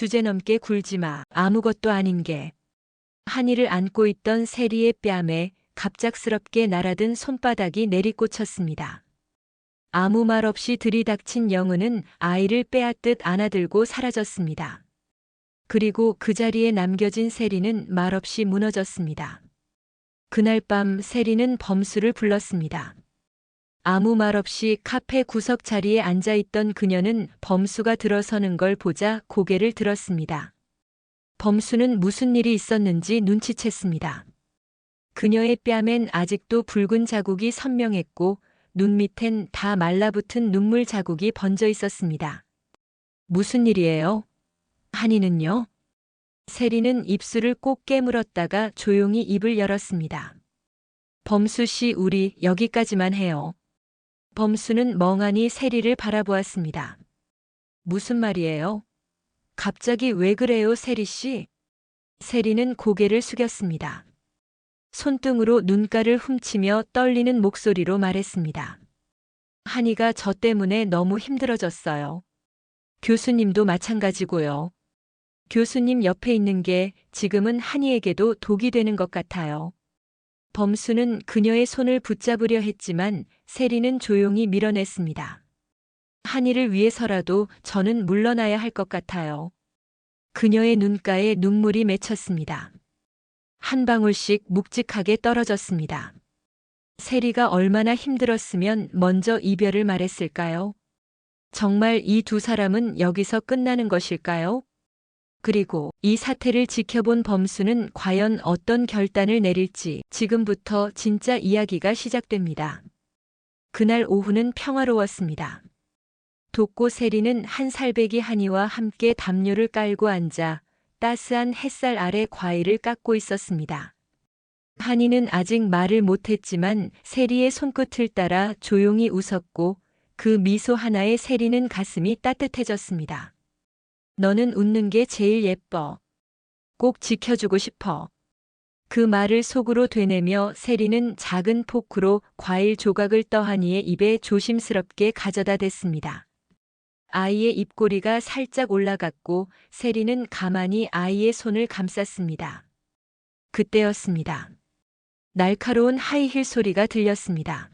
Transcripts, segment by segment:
주제넘게 굴지 마. 아무것도 아닌 게. 한이를 안고 있던 세리의 뺨에 갑작스럽게 날아든 손바닥이 내리꽂혔습니다. 아무 말 없이 들이닥친 영은은 아이를 빼앗듯 안아들고 사라졌습니다. 그리고 그 자리에 남겨진 세리는 말없이 무너졌습니다. 그날 밤 세리는 범수를 불렀습니다. 아무 말 없이 카페 구석 자리에 앉아 있던 그녀는 범수가 들어서는 걸 보자 고개를 들었습니다. 범수는 무슨 일이 있었는지 눈치챘습니다. 그녀의 뺨엔 아직도 붉은 자국이 선명했고 눈 밑엔 다 말라붙은 눈물 자국이 번져 있었습니다. 무슨 일이에요? 한이는요? 세리는 입술을 꼭 깨물었다가 조용히 입을 열었습니다. 범수 씨, 우리 여기까지만 해요. 범수는 멍하니 세리를 바라보았습니다. 무슨 말이에요? 갑자기 왜 그래요, 세리 씨? 세리는 고개를 숙였습니다. 손등으로 눈가를 훔치며 떨리는 목소리로 말했습니다. 한이가 저 때문에 너무 힘들어졌어요. 교수님도 마찬가지고요. 교수님 옆에 있는 게 지금은 한이에게도 독이 되는 것 같아요. 범수는 그녀의 손을 붙잡으려 했지만 세리는 조용히 밀어냈습니다. 한이를 위해서라도 저는 물러나야 할 것 같아요. 그녀의 눈가에 눈물이 맺혔습니다. 한 방울씩 묵직하게 떨어졌습니다. 세리가 얼마나 힘들었으면 먼저 이별을 말했을까요? 정말 이 두 사람은 여기서 끝나는 것일까요? 그리고 이 사태를 지켜본 범수는 과연 어떤 결단을 내릴지 지금부터 진짜 이야기가 시작됩니다. 그날 오후는 평화로웠습니다. 독고 세리는 한 살배기 한이와 함께 담요를 깔고 앉아 따스한 햇살 아래 과일을 깎고 있었습니다. 한이는 아직 말을 못했지만 세리의 손끝을 따라 조용히 웃었고 그 미소 하나에 세리는 가슴이 따뜻해졌습니다. 너는 웃는 게 제일 예뻐. 꼭 지켜주고 싶어. 그 말을 속으로 되뇌며 세리는 작은 포크로 과일 조각을 떠한이의 입에 조심스럽게 가져다 댔습니다. 아이의 입꼬리가 살짝 올라갔고 세리는 가만히 아이의 손을 감쌌습니다. 그때였습니다. 날카로운 하이힐 소리가 들렸습니다.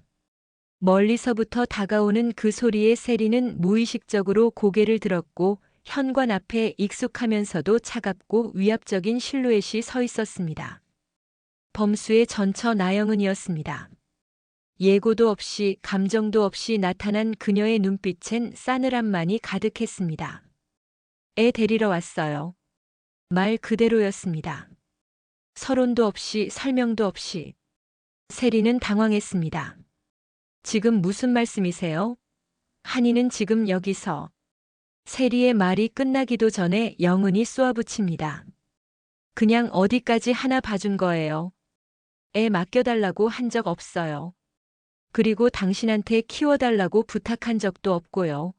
멀리서부터 다가오는 그 소리에 세리는 무의식적으로 고개를 들었고 현관 앞에 익숙하면서도 차갑고 위압적인 실루엣이 서 있었습니다. 범수의 전처 나영은이었습니다. 예고도 없이 감정도 없이 나타난 그녀의 눈빛엔 싸늘함만이 가득했습니다. 애 데리러 왔어요. 말 그대로였습니다. 서론도 없이 설명도 없이 세리는 당황했습니다. 지금 무슨 말씀이세요? 한이는 지금 여기서 세리의 말이 끝나기도 전에 영은이 쏘아붙입니다. 그냥 어디까지 하나 봐준 거예요. 애 맡겨달라고 한 적 없어요. 그리고 당신한테 키워달라고 부탁한 적도 없고요.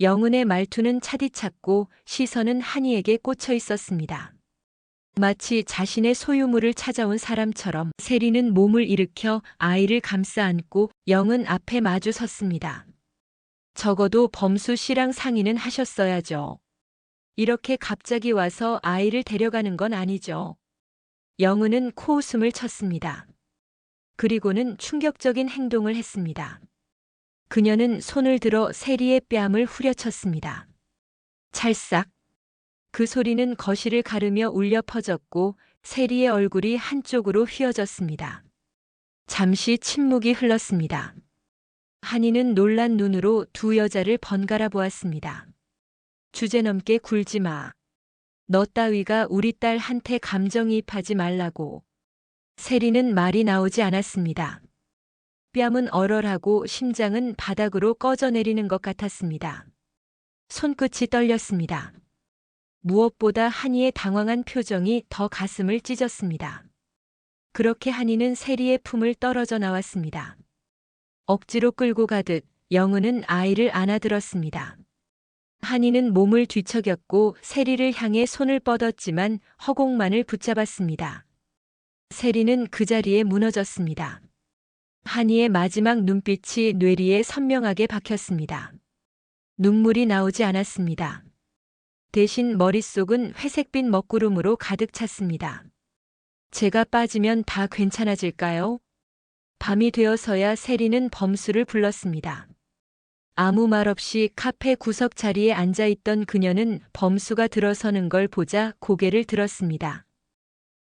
영은의 말투는 차디찼고 시선은 한이에게 꽂혀 있었습니다. 마치 자신의 소유물을 찾아온 사람처럼 세리는 몸을 일으켜 아이를 감싸 안고 영은 앞에 마주 섰습니다. 적어도 범수 씨랑 상의는 하셨어야죠. 이렇게 갑자기 와서 아이를 데려가는 건 아니죠. 영은은 코웃음을 쳤습니다. 그리고는 충격적인 행동을 했습니다. 그녀는 손을 들어 세리의 뺨을 후려쳤습니다. 찰싹. 그 소리는 거실을 가르며 울려 퍼졌고 세리의 얼굴이 한쪽으로 휘어졌습니다. 잠시 침묵이 흘렀습니다. 한이는 놀란 눈으로 두 여자를 번갈아 보았습니다. 주제넘게 굴지 마. 너 따위가 우리 딸한테 감정이입하지 말라고. 세리는 말이 나오지 않았습니다. 뺨은 얼얼하고 심장은 바닥으로 꺼져내리는 것 같았습니다. 손끝이 떨렸습니다. 무엇보다 한이의 당황한 표정이 더 가슴을 찢었습니다. 그렇게 한이는 세리의 품을 떨어져 나왔습니다. 억지로 끌고 가듯 영은은 아이를 안아들었습니다. 한이는 몸을 뒤척였고 세리를 향해 손을 뻗었지만 허공만을 붙잡았습니다. 세리는 그 자리에 무너졌습니다. 한이의 마지막 눈빛이 뇌리에 선명하게 박혔습니다. 눈물이 나오지 않았습니다. 대신 머릿속은 회색빛 먹구름으로 가득 찼습니다. 제가 빠지면 다 괜찮아질까요? 밤이 되어서야 세리는 범수를 불렀습니다. 아무 말 없이 카페 구석 자리에 앉아 있던 그녀는 범수가 들어서는 걸 보자 고개를 들었습니다.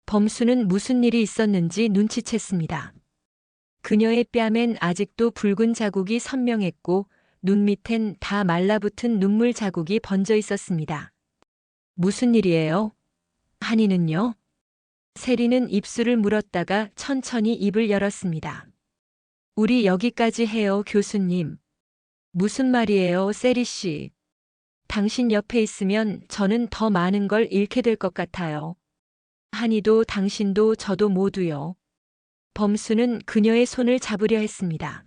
범수는 무슨 일이 있었는지 눈치챘습니다. 그녀의 뺨엔 아직도 붉은 자국이 선명했고 눈 밑엔 다 말라붙은 눈물 자국이 번져 있었습니다. 무슨 일이에요? 한이는요? 세리는 입술을 물었다가 천천히 입을 열었습니다. 우리 여기까지 해요, 교수님. 무슨 말이에요, 세리 씨? 당신 옆에 있으면 저는 더 많은 걸 잃게 될 것 같아요. 한이도 당신도 저도 모두요. 범수는 그녀의 손을 잡으려 했습니다.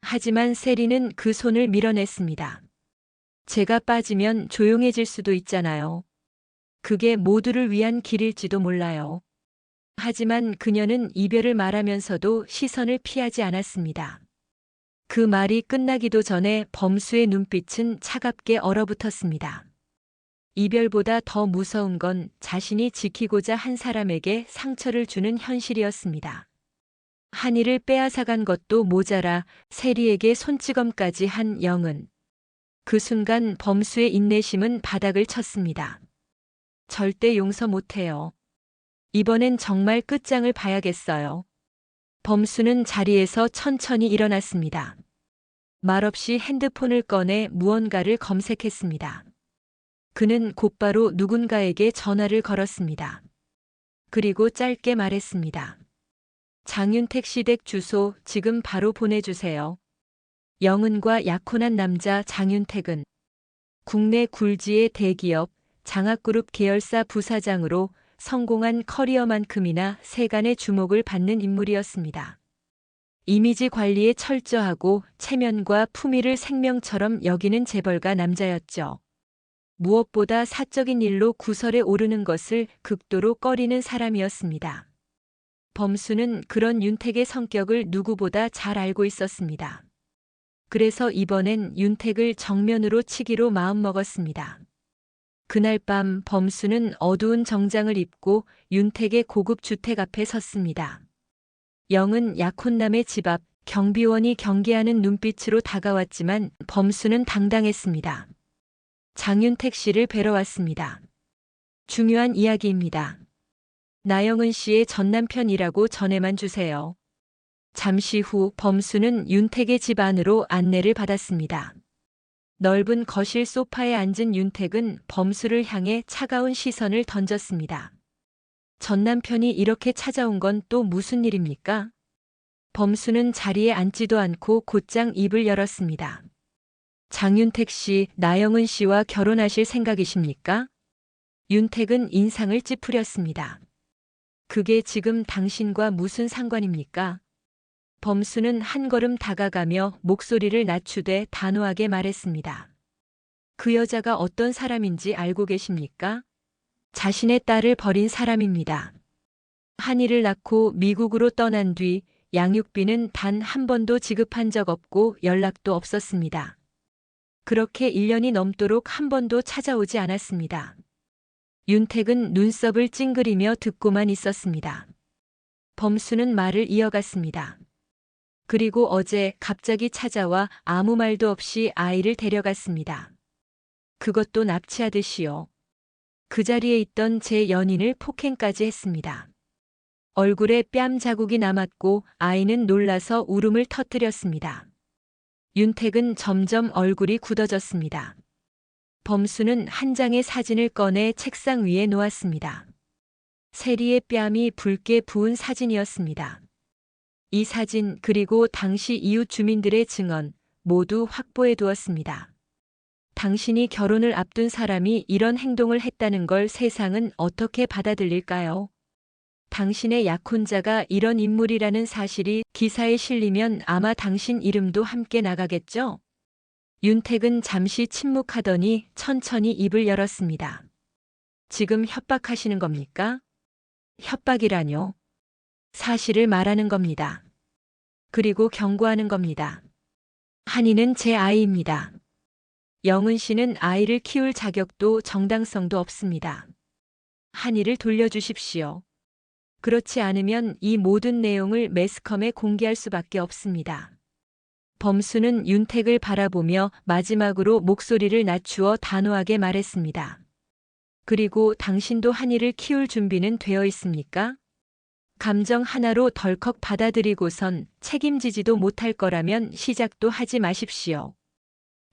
하지만 세리는 그 손을 밀어냈습니다. 제가 빠지면 조용해질 수도 있잖아요. 그게 모두를 위한 길일지도 몰라요. 하지만 그녀는 이별을 말하면서도 시선을 피하지 않았습니다. 그 말이 끝나기도 전에 범수의 눈빛은 차갑게 얼어붙었습니다. 이별보다 더 무서운 건 자신이 지키고자 한 사람에게 상처를 주는 현실이었습니다. 한이를 빼앗아간 것도 모자라 세리에게 손찌검까지 한 영은 그 순간 범수의 인내심은 바닥을 쳤습니다. 절대 용서 못해요. 이번엔 정말 끝장을 봐야겠어요. 범수는 자리에서 천천히 일어났습니다. 말없이 핸드폰을 꺼내 무언가를 검색했습니다. 그는 곧바로 누군가에게 전화를 걸었습니다. 그리고 짧게 말했습니다. 장윤택 씨댁 주소 지금 바로 보내주세요. 영은과 약혼한 남자 장윤택은 국내 굴지의 대기업 장학그룹 계열사 부사장으로 성공한 커리어만큼이나 세간의 주목을 받는 인물이었습니다. 이미지 관리에 철저하고 체면과 품위를 생명처럼 여기는 재벌가 남자였죠. 무엇보다 사적인 일로 구설에 오르는 것을 극도로 꺼리는 사람이었습니다. 범수는 그런 윤택의 성격을 누구보다 잘 알고 있었습니다. 그래서 이번엔 윤택을 정면으로 치기로 마음먹었습니다. 그날 밤 범수는 어두운 정장을 입고 윤택의 고급 주택 앞에 섰습니다. 영은 약혼남의 집 앞 경비원이 경계하는 눈빛으로 다가왔지만 범수는 당당했습니다. 장윤택 씨를 뵈러 왔습니다. 중요한 이야기입니다. 나영은 씨의 전 남편이라고 전해만 주세요. 잠시 후 범수는 윤택의 집 안으로 안내를 받았습니다. 넓은 거실 소파에 앉은 윤택은 범수를 향해 차가운 시선을 던졌습니다. 전 남편이 이렇게 찾아온 건 또 무슨 일입니까? 범수는 자리에 앉지도 않고 곧장 입을 열었습니다. 장윤택 씨, 나영은 씨와 결혼하실 생각이십니까? 윤택은 인상을 찌푸렸습니다. 그게 지금 당신과 무슨 상관입니까? 범수는 한 걸음 다가가며 목소리를 낮추되 단호하게 말했습니다. 그 여자가 어떤 사람인지 알고 계십니까? 자신의 딸을 버린 사람입니다. 한이를 낳고 미국으로 떠난 뒤 양육비는 단 한 번도 지급한 적 없고 연락도 없었습니다. 그렇게 1년이 넘도록 한 번도 찾아오지 않았습니다. 윤택은 눈썹을 찡그리며 듣고만 있었습니다. 범수는 말을 이어갔습니다. 그리고 어제 갑자기 찾아와 아무 말도 없이 아이를 데려갔습니다. 그것도 납치하듯이요. 그 자리에 있던 제 연인을 폭행까지 했습니다. 얼굴에 뺨 자국이 남았고 아이는 놀라서 울음을 터뜨렸습니다. 윤택은 점점 얼굴이 굳어졌습니다. 범수는 한 장의 사진을 꺼내 책상 위에 놓았습니다. 세리의 뺨이 붉게 부은 사진이었습니다. 이 사진 그리고 당시 이웃 주민들의 증언 모두 확보해 두었습니다. 당신이 결혼을 앞둔 사람이 이런 행동을 했다는 걸 세상은 어떻게 받아들일까요? 당신의 약혼자가 이런 인물이라는 사실이 기사에 실리면 아마 당신 이름도 함께 나가겠죠? 윤택은 잠시 침묵하더니 천천히 입을 열었습니다. 지금 협박하시는 겁니까? 협박이라뇨. 사실을 말하는 겁니다. 그리고 경고하는 겁니다. 한이는 제 아이입니다. 영은 씨는 아이를 키울 자격도 정당성도 없습니다. 한이를 돌려주십시오. 그렇지 않으면 이 모든 내용을 매스컴에 공개할 수밖에 없습니다. 범수는 윤택을 바라보며 마지막으로 목소리를 낮추어 단호하게 말했습니다. 그리고 당신도 한이를 키울 준비는 되어 있습니까? 감정 하나로 덜컥 받아들이고선 책임지지도 못할 거라면 시작도 하지 마십시오.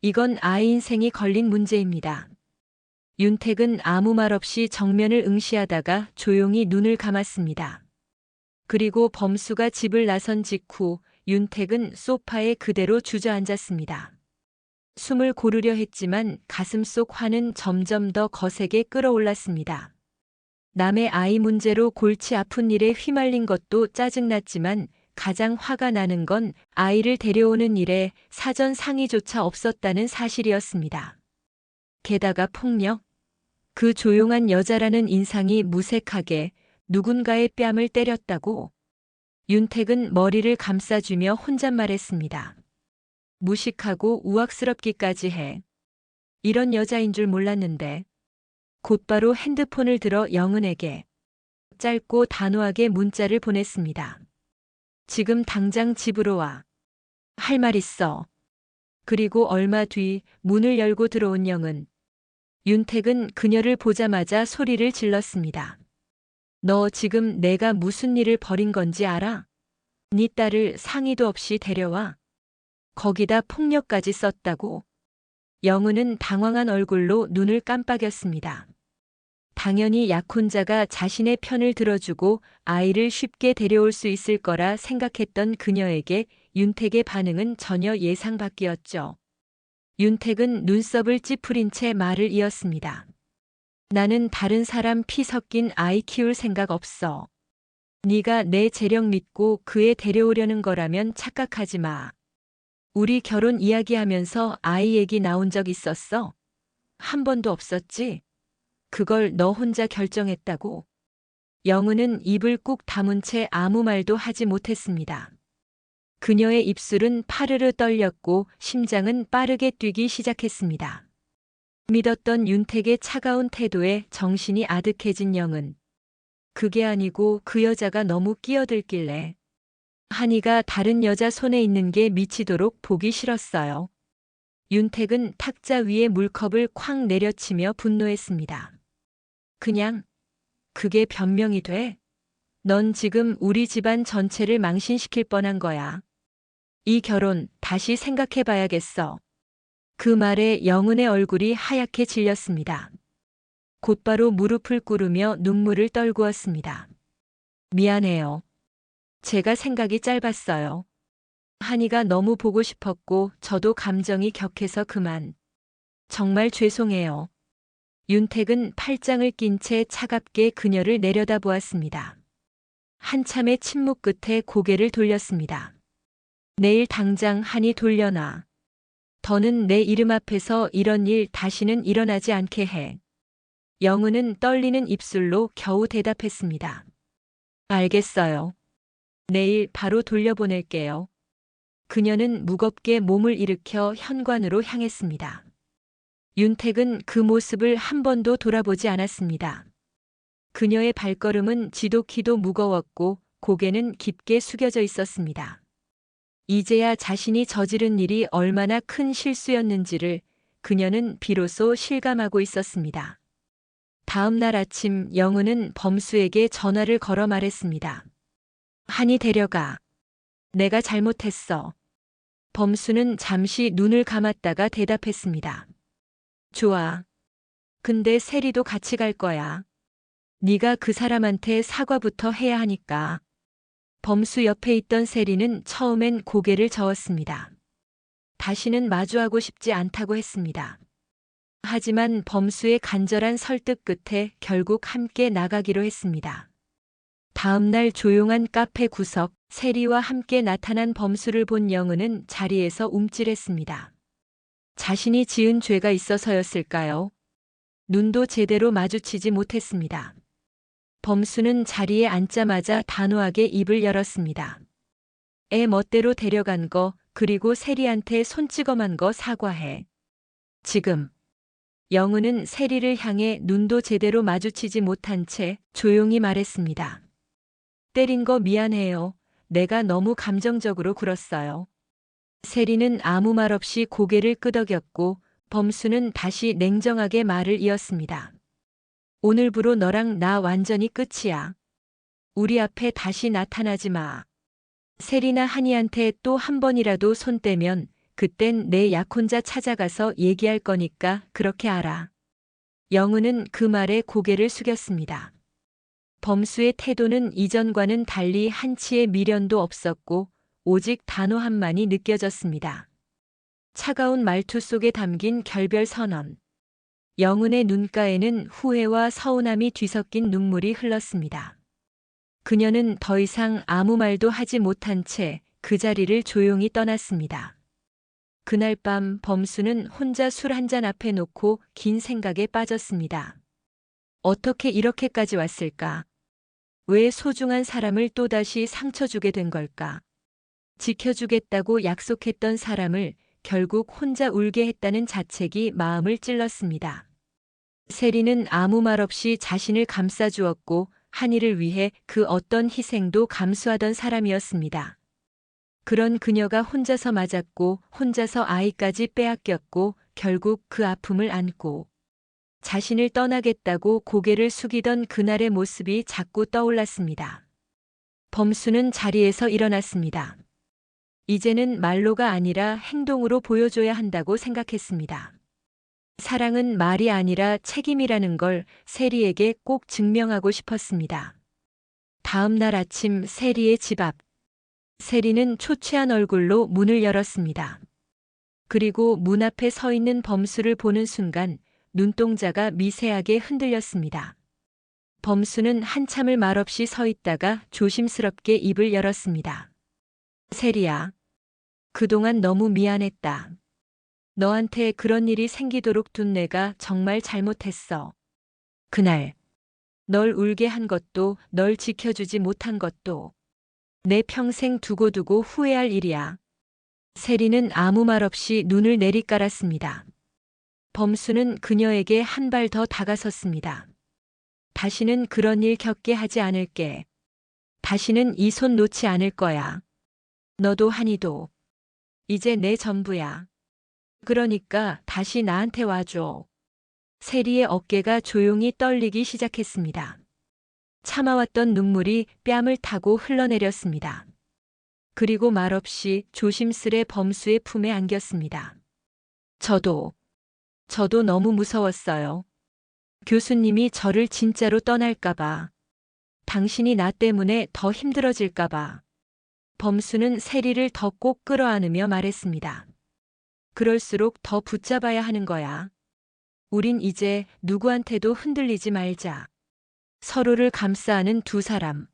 이건 아이 인생이 걸린 문제입니다. 윤택은 아무 말 없이 정면을 응시하다가 조용히 눈을 감았습니다. 그리고 범수가 집을 나선 직후 윤택은 소파에 그대로 주저앉았습니다. 숨을 고르려 했지만 가슴 속 화는 점점 더 거세게 끌어올랐습니다. 남의 아이 문제로 골치 아픈 일에 휘말린 것도 짜증났지만 가장 화가 나는 건 아이를 데려오는 일에 사전 상의조차 없었다는 사실이었습니다. 게다가 폭력? 그 조용한 여자라는 인상이 무색하게 누군가의 뺨을 때렸다고 윤택은 머리를 감싸주며 혼잣말했습니다. 무식하고 우악스럽기까지 해. 이런 여자인 줄 몰랐는데 곧바로 핸드폰을 들어 영은에게 짧고 단호하게 문자를 보냈습니다. 지금 당장 집으로 와. 할 말 있어. 그리고 얼마 뒤 문을 열고 들어온 영은 윤택은 그녀를 보자마자 소리를 질렀습니다. 너 지금 내가 무슨 일을 벌인 건지 알아? 네 딸을 상의도 없이 데려와. 거기다 폭력까지 썼다고. 영은은 당황한 얼굴로 눈을 깜빡였습니다. 당연히 약혼자가 자신의 편을 들어주고 아이를 쉽게 데려올 수 있을 거라 생각했던 그녀에게 윤택의 반응은 전혀 예상 밖이었죠. 윤택은 눈썹을 찌푸린 채 말을 이었습니다. 나는 다른 사람 피 섞인 아이 키울 생각 없어. 네가 내 재력 믿고 그애 데려오려는 거라면 착각하지 마. 우리 결혼 이야기하면서 아이 얘기 나온 적 있었어? 한 번도 없었지? 그걸 너 혼자 결정했다고. 영은은 입을 꾹 다문 채 아무 말도 하지 못했습니다. 그녀의 입술은 파르르 떨렸고 심장은 빠르게 뛰기 시작했습니다. 믿었던 윤택의 차가운 태도에 정신이 아득해진 영은 그게 아니고 그 여자가 너무 끼어들길래 한이가 다른 여자 손에 있는 게 미치도록 보기 싫었어요. 윤택은 탁자 위에 물컵을 쾅 내려치며 분노했습니다. 그냥 그게 변명이 돼? 넌 지금 우리 집안 전체를 망신시킬 뻔한 거야. 이 결혼 다시 생각해 봐야겠어. 그 말에 영은의 얼굴이 하얗게 질렸습니다. 곧바로 무릎을 꿇으며 눈물을 떨구었습니다. 미안해요. 제가 생각이 짧았어요. 한이가 너무 보고 싶었고 저도 감정이 격해서 그만. 정말 죄송해요. 윤택은 팔짱을 낀 채 차갑게 그녀를 내려다보았습니다. 한참의 침묵 끝에 고개를 돌렸습니다. 내일 당장 한이 돌려놔. 더는 내 이름 앞에서 이런 일 다시는 일어나지 않게 해. 영은은 떨리는 입술로 겨우 대답했습니다. 알겠어요. 내일 바로 돌려보낼게요. 그녀는 무겁게 몸을 일으켜 현관으로 향했습니다. 윤택은 그 모습을 한 번도 돌아보지 않았습니다. 그녀의 발걸음은 지독히도 무거웠고 고개는 깊게 숙여져 있었습니다. 이제야 자신이 저지른 일이 얼마나 큰 실수였는지를 그녀는 비로소 실감하고 있었습니다. 다음 날 아침 영은은 범수에게 전화를 걸어 말했습니다. 한이 데려가. 내가 잘못했어. 범수는 잠시 눈을 감았다가 대답했습니다. 좋아. 근데 세리도 같이 갈 거야. 네가 그 사람한테 사과부터 해야 하니까. 범수 옆에 있던 세리는 처음엔 고개를 저었습니다. 다시는 마주하고 싶지 않다고 했습니다. 하지만 범수의 간절한 설득 끝에 결국 함께 나가기로 했습니다. 다음 날 조용한 카페 구석, 세리와 함께 나타난 범수를 본 영은은 자리에서 움찔했습니다. 자신이 지은 죄가 있어서였을까요? 눈도 제대로 마주치지 못했습니다. 범수는 자리에 앉자마자 단호하게 입을 열었습니다. 애 멋대로 데려간 거, 그리고 세리한테 손찌검한 거 사과해. 지금. 영은은 세리를 향해 눈도 제대로 마주치지 못한 채 조용히 말했습니다. 때린 거 미안해요. 내가 너무 감정적으로 굴었어요. 세리는 아무 말 없이 고개를 끄덕였고 범수는 다시 냉정하게 말을 이었습니다. 오늘부로 너랑 나 완전히 끝이야. 우리 앞에 다시 나타나지 마. 세리나 한이한테 또 한 번이라도 손 떼면 그땐 내 약혼자 찾아가서 얘기할 거니까 그렇게 알아. 영은은 그 말에 고개를 숙였습니다. 범수의 태도는 이전과는 달리 한치의 미련도 없었고 오직 단호함만이 느껴졌습니다. 차가운 말투 속에 담긴 결별 선언. 영은의 눈가에는 후회와 서운함이 뒤섞인 눈물이 흘렀습니다. 그녀는 더 이상 아무 말도 하지 못한 채 그 자리를 조용히 떠났습니다. 그날 밤 범수는 혼자 술 한 잔 앞에 놓고 긴 생각에 빠졌습니다. 어떻게 이렇게까지 왔을까? 왜 소중한 사람을 또다시 상처 주게 된 걸까? 지켜주겠다고 약속했던 사람을 결국 혼자 울게 했다는 자책이 마음을 찔렀습니다. 세리는 아무 말 없이 자신을 감싸주었고 한이를 위해 그 어떤 희생도 감수하던 사람이었습니다. 그런 그녀가 혼자서 맞았고 혼자서 아이까지 빼앗겼고 결국 그 아픔을 안고 자신을 떠나겠다고 고개를 숙이던 그날의 모습이 자꾸 떠올랐습니다. 범수는 자리에서 일어났습니다. 이제는 말로가 아니라 행동으로 보여줘야 한다고 생각했습니다. 사랑은 말이 아니라 책임이라는 걸 세리에게 꼭 증명하고 싶었습니다. 다음 날 아침 세리의 집 앞. 세리는 초췌한 얼굴로 문을 열었습니다. 그리고 문 앞에 서 있는 범수를 보는 순간 눈동자가 미세하게 흔들렸습니다. 범수는 한참을 말없이 서 있다가 조심스럽게 입을 열었습니다. 세리야. 그동안 너무 미안했다. 너한테 그런 일이 생기도록 둔 내가 정말 잘못했어. 그날, 널 울게 한 것도, 널 지켜주지 못한 것도, 내 평생 두고두고 후회할 일이야. 세리는 아무 말 없이 눈을 내리깔았습니다. 범수는 그녀에게 한 발 더 다가섰습니다. 다시는 그런 일 겪게 하지 않을게. 다시는 이 손 놓지 않을 거야. 너도 한이도. 이제 내 전부야. 그러니까 다시 나한테 와줘. 세리의 어깨가 조용히 떨리기 시작했습니다. 참아왔던 눈물이 뺨을 타고 흘러내렸습니다. 그리고 말없이 조심스레 범수의 품에 안겼습니다. 저도, 저도 너무 무서웠어요. 교수님이 저를 진짜로 떠날까봐. 당신이 나 때문에 더 힘들어질까봐. 범수는 세리를 더 꼭 끌어안으며 말했습니다. 그럴수록 더 붙잡아야 하는 거야. 우린 이제 누구한테도 흔들리지 말자. 서로를 감싸는 두 사람.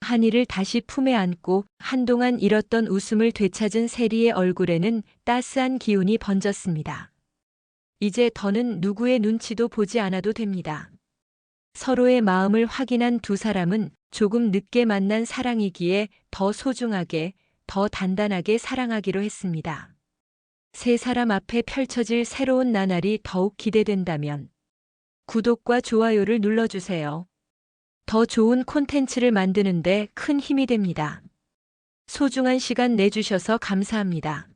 한이를 다시 품에 안고 한동안 잃었던 웃음을 되찾은 세리의 얼굴에는 따스한 기운이 번졌습니다. 이제 더는 누구의 눈치도 보지 않아도 됩니다. 서로의 마음을 확인한 두 사람은 조금 늦게 만난 사랑이기에 더 소중하게, 더 단단하게 사랑하기로 했습니다. 세 사람 앞에 펼쳐질 새로운 나날이 더욱 기대된다면 구독과 좋아요를 눌러주세요. 더 좋은 콘텐츠를 만드는데 큰 힘이 됩니다. 소중한 시간 내주셔서 감사합니다.